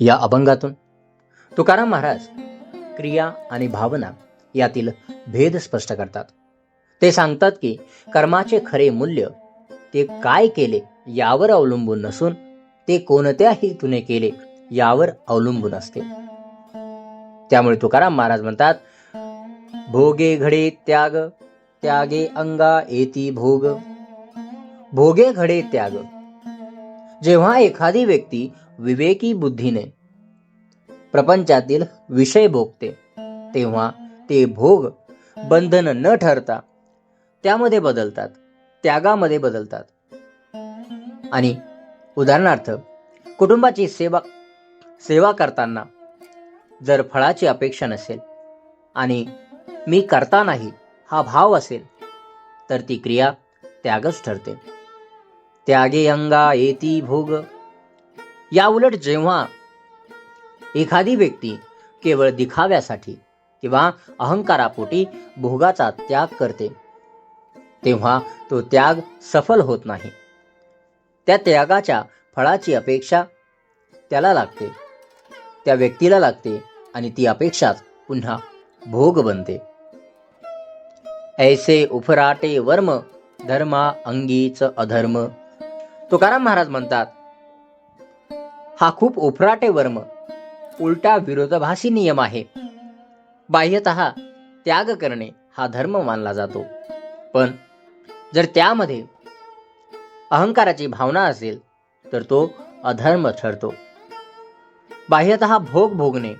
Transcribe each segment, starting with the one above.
या अभंगातून. तुकाराम महाराज क्रिया आणि भावना यातील भेद स्पष्ट करतात. ते सांगतात की कर्माचे खरे मूल्य ते काय केले यावर अवलंबून नसून ते कोणत्या हेतूने केले यावर अवलंबून असते. त्यामुळे तुकाराम महाराज म्हणतात भोगे घडे त्याग त्यागे अंगा येती भोग. भोगे घडे त्याग. जेव्हा एखादी व्यक्ती विवेकी बुद्धीने प्रपंचातील विषय भोगते. तेव्हा ते भोग बंधन न ठरता त्यामध्ये बदलतात त्यागामध्ये बदलतात. आणि उदाहरणार्थ कुटुंबाची सेवा सेवा करताना जर फळाची अपेक्षा नसेल आणि मी करता नाही हा भाव असेल तर ती क्रिया त्यागच ठरते. त्यागे अंगा येती भोग. या उलट जेव्हा एखादी व्यक्ती केवळ दिखाव्यासाठी किंवा अहंकारापोटी भोगाचा त्याग करते तेव्हा तो त्याग सफल होत नाही. त्या त्यागाच्या फळाची अपेक्षा त्याला लागते त्या व्यक्तीला लागते आणि ती अपेक्षाच पुन्हा भोग बनते. ऐसे उफराटे वर्म धर्मा अंगीच अधर्म. तुकाराम महाराज म्हणतात हा खूप उफराटे वर्म उलटा विरोधाभासी नियम आहे. बाह्यत त्याग करणे हा धर्म मानला जातो. पण जर त्यामध्ये अहंकाराची भावना असेल तर तो अधर्म ठरतो. बाह्यत भोग भोगणे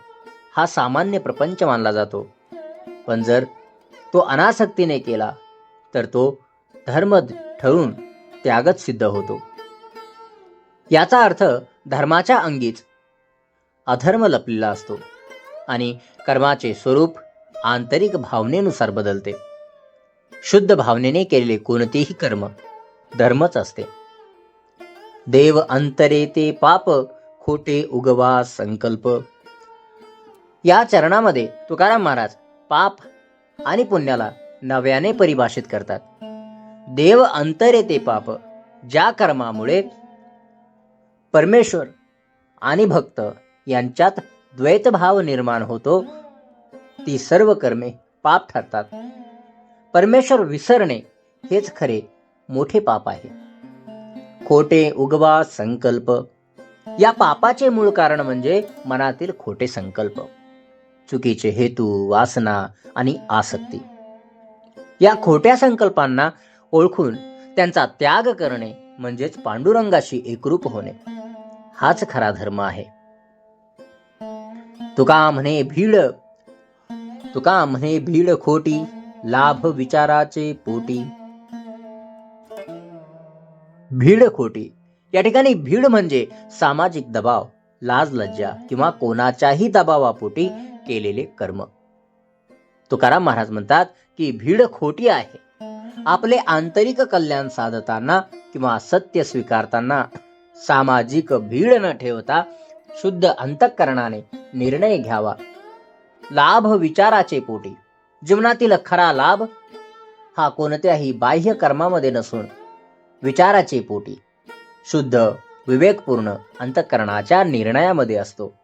हा सामान्य प्रपंच मानला जातो. पण जर तो अनासक्तीने केला तर तो धर्म ठरून त्यागच सिद्ध होतो. याचा अर्थ धर्माच्या अंगीच अधर्म लपलेला असतो आणि कर्माचे स्वरूप आंतरिक भावनेनुसार बदलते. शुद्ध भावनेने केलेले कोणतेही कर्म धर्मच असते. देव अंतरे ते पाप खोटे उगवा संकल्प. या चरणामध्ये तुकाराम महाराज पाप आणि पुण्याला नव्याने परिभाषित करतात. देव अंतरे ते पाप ज्या कर्मामुळे परमेश्वर आणि भक्त यांच्यात द्वैतभाव निर्माण होतो. ती सर्व कर्मे पाप ठरतात. परमेश्वर विसरणे हेच खरे मोठे पाप आहे. खोटे उगवा संकल्प. या पापाचे मूळ कारण म्हणजे मनातील खोटे संकल्प. चुकीचे हेतू वासना आणि आसक्ती. या खोट्या संकल्पांना ओळखून त्यांचा त्याग करणे म्हणजेच पांडुरंगाशी एकरूप होणे. हाच खरा धर्म आहे. तुका म्हणे भीड. तुका म्हणे भीड खोटी लाभ विचाराचे पोटी. भीड खोटी. या ठिकाणी भीड म्हणजे सामाजिक दबाव लाज लज्जा किंवा कोणाच्याही दबावापोटी केलेले कर्म. तुकाराम महाराज म्हणतात की भीड खोटी आहे. आपले आंतरिक कल्याण साधताना किंवा सत्य स्वीकारताना सामाजिक भीड न ठेवता शुद्ध अंतःकरणाने निर्णय घ्यावा. लाभ विचाराचे पोटी. जीवनातील खरा लाभ हा कोणत्याही बाह्य कर्मामध्ये नसून विचाराचे पोटी. शुद्ध विवेकपूर्ण अंतःकरणाच्या निर्णयामध्ये असतो.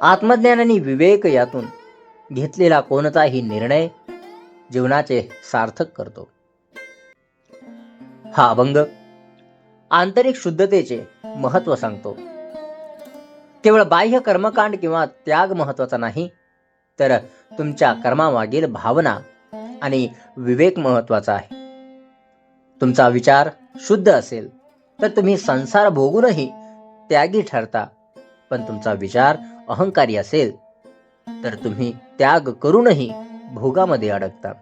आत्मज्ञान आणि विवेक यातून घेतलेला कोणताही निर्णय जीवनाचे सार्थक करतो. हा अभंग आंतरिक शुद्धतेचे महत्त्व सांगतो. केवळ बाह्य कर्मकांड किंवा त्याग महत्त्वाचा नाही तर तुमच्या कर्मामागील भावना आणि विवेक महत्त्वाचा आहे. तुमचा विचार शुद्ध असेल तर तुम्ही संसार भोगूनही त्यागी ठरता पण तुमचा विचार अहंकारी असेल तर तुम्ही त्याग करूनही भोगामध्ये अडकता.